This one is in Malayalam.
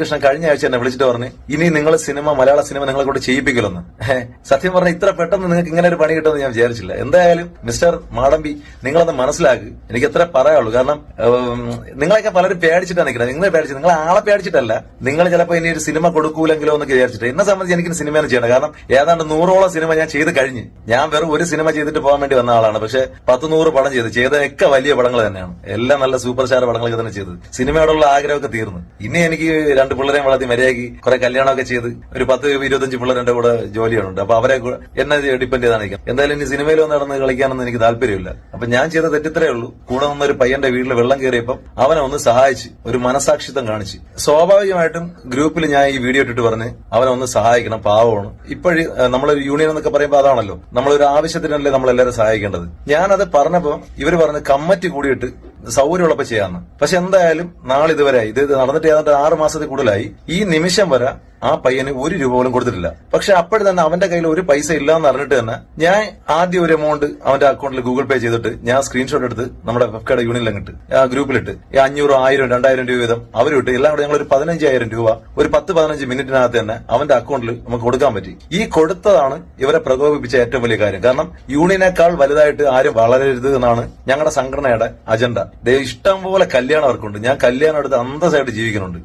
കൃഷ്ണൻ കഴിഞ്ഞ ആഴ്ച എന്നെ വിളിച്ചിട്ട് പറഞ്ഞു ഇനി നിങ്ങൾ സിനിമ മലയാള സിനിമ നിങ്ങളെ കൂടെ ചെയ്യിപ്പിക്കലൊന്ന്. സത്യം പറഞ്ഞ ഇത്ര പെട്ടെന്ന് നിങ്ങൾക്ക് ഇങ്ങനെ ഒരു പണി കിട്ടുമെന്ന് ഞാൻ വിചാരിച്ചില്ല. എന്തായാലും മിസ്റ്റർ മാടമ്പി നിങ്ങളത് മനസ്സിലാക്കുക എനിക്ക് എത്ര പറയാനുള്ളൂ. കാരണം നിങ്ങളൊക്കെ പലരും പേടിച്ചിട്ടാണ് നിൽക്കുന്നത്. നിങ്ങളെ പേടിച്ചു നിങ്ങൾ ആളെ പേടിച്ചിട്ടല്ല നിങ്ങൾ ചിലപ്പോൾ ഇനി ഒരു സിനിമ കൊടുക്കൂലെങ്കിലോ എന്ന് വിചാരിച്ചിട്ട്. എന്നെ സംബന്ധിച്ച് എനിക്ക് സിനിമയാണ് ചെയ്യണം കാരണം ഏതാണ്ട് നൂറോളം സിനിമ ഞാൻ ചെയ്ത് കഴിഞ്ഞ്. ഞാൻ വെറും ഒരു സിനിമ ചെയ്തിട്ട് പോകാൻ വേണ്ടി വന്ന ആളാണ്. പക്ഷെ പത്ത് നൂറ് പടം ചെയ്ത്. ചെയ്തതൊക്കെ വലിയ പടങ്ങൾ തന്നെയാണ്. എല്ലാം നല്ല സൂപ്പർ സ്റ്റാർ പടങ്ങളൊക്കെ തന്നെ ചെയ്തത്. സിനിമയോടുള്ള ആഗ്രഹമൊക്കെ തീർന്നു. ഇനി എനിക്ക് രണ്ട് പിള്ളേരെ വളർത്തി മര്യാദയ്ക്ക് കുറെ കല്യാണമൊക്കെ ചെയ്ത് ഒരു പത്ത് ഇരുപത്തഞ്ച് പിള്ളേരുടെ കൂടെ ജോലിയുണ്ട് അപ്പൊ അവരെ എന്നെ ഡിപ്പെൻഡ് ചെയ്താണ് നിൽക്കുന്നത് എന്തായാലും ഇനി സിനിമയിൽ നടന്ന് കളിക്കാനൊന്നും എനിക്ക് താല്പര്യമില്ല. അപ്പൊ ഞാൻ ചെയ്ത തെറ്റിത്രേ ഉള്ളൂ. കൂടെ നിന്ന ഒരു പയ്യന്റെ വീട്ടിൽ വെള്ളം കയറിയപ്പം അവനെ ഒന്ന് സഹായിച്ച് ഒരു മനസാക്ഷിത്വം കാണിച്ച്. സ്വാഭാവികമായിട്ടും ഗ്രൂപ്പിൽ ഞാൻ ഈ വീഡിയോ ഇട്ടിട്ട് പറഞ്ഞ് അവനെ ഒന്ന് സഹായിക്കണം പാവമാണ്. ഇപ്പോഴും നമ്മളൊരു യൂണിയൻ എന്നൊക്കെ പറയുമ്പോൾ അതാണല്ലോ. നമ്മളൊരു ആവശ്യത്തിനല്ലേ നമ്മളെല്ലാവരും സഹായിക്കേണ്ടത്. ഞാനത് പറഞ്ഞപ്പോ ഇവർ പറഞ്ഞ് കമ്മറ്റി കൂടിയിട്ട് സൗകര്യമുള്ളപ്പോ ചെയ്യാന്ന്. പക്ഷെ എന്തായാലും നാളെ ഇതുവരെ ഇത് നടന്നിട്ട് ഏതാണ്ട് ആറ് മാസത്തിൽ കൂടുതലായി. ഈ നിമിഷം വരെ ആ പയ്യന് ഒരു രൂപ പോലും കൊടുത്തിട്ടില്ല. പക്ഷെ അപ്പോഴും തന്നെ അവന്റെ കയ്യിൽ ഒരു പൈസ ഇല്ല എന്ന് അറിഞ്ഞിട്ട് തന്നെ ഞാൻ ആദ്യം ഒരു എമൗണ്ട് അവന്റെ അക്കൗണ്ടിൽ ഗൂഗിൾ പേ ചെയ്തിട്ട് ഞാൻ സ്ക്രീൻഷോട്ട് എടുത്ത് നമ്മുടെ വെബ്കയുടെ യൂണിയനിൽ അങ്ങോട്ട് ആ ഗ്രൂപ്പിലിട്ട് ഈ അഞ്ഞൂറ് ആയിരം രണ്ടായിരം രൂപ വീതം അവരും ഇട്ട് എല്ലാം കൂടെ ഞങ്ങൾ ഒരു പതിനഞ്ചായിരം രൂപ ഒരു പത്ത് പതിനഞ്ച് മിനിറ്റിനകത്ത് തന്നെ അവന്റെ അക്കൗണ്ടിൽ നമുക്ക് കൊടുക്കാൻ പറ്റി. ഈ കൊടുത്തതാണ് ഇവരെ പ്രകോപിപ്പിച്ച ഏറ്റവും വലിയ കാര്യം. കാരണം യൂണിയനേക്കാൾ വലുതായിട്ട് ആരും വളരരുത് എന്നാണ് ഞങ്ങളുടെ സംഘടനയുടെ അജണ്ട ഇഷ്ടം പോലെ കല്യാണം അവർക്കുണ്ട്. ഞാൻ കല്യാണം എടുത്ത് അന്തസ്സായിട്ട് ജീവിക്കുന്നുണ്ട്.